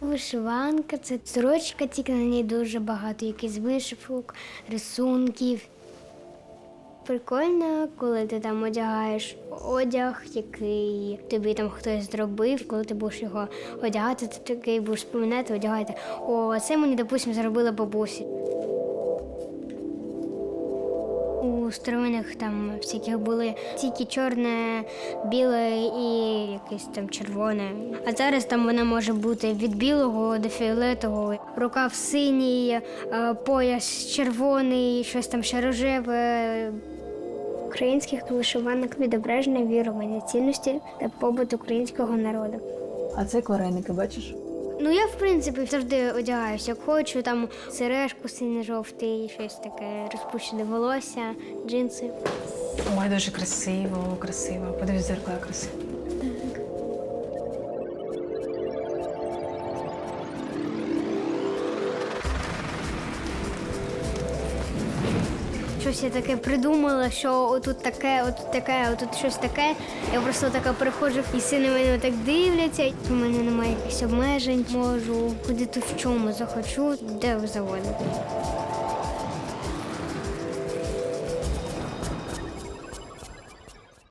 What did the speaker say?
Вишиванка це сорочка, тільки на ній дуже багато якихось вишивок, рисунків. Прикольно, коли ти там одягаєш одяг, який тобі там хтось зробив, коли ти будеш його одягати, ти такий будеш споминати, одягати. О, це мені, допустимо, зробила бабусі. У старовинах там всяких були тільки чорне, біле і якесь там червоне. А зараз там вона може бути від білого до фіолетового, рукав синій, е, пояс червоний, щось там ще рожеве. Українських вишиванок відображення вірування, цінності та побут українського народу. А це кореники, бачиш? Ну я в принципі завжди одягаюся, як хочу, там сережку синьо-жовтий, щось таке, розпущене волосся, джинси. Ой, дуже красиво, красиво. Подивись, зеркало красиво. Щось я таке придумала, що отут таке, отут таке, отут щось таке. Я просто така приходжу, і сини мене так дивляться. У мене немає якихось обмежень, можу ходити в чому захочу, де завгодно.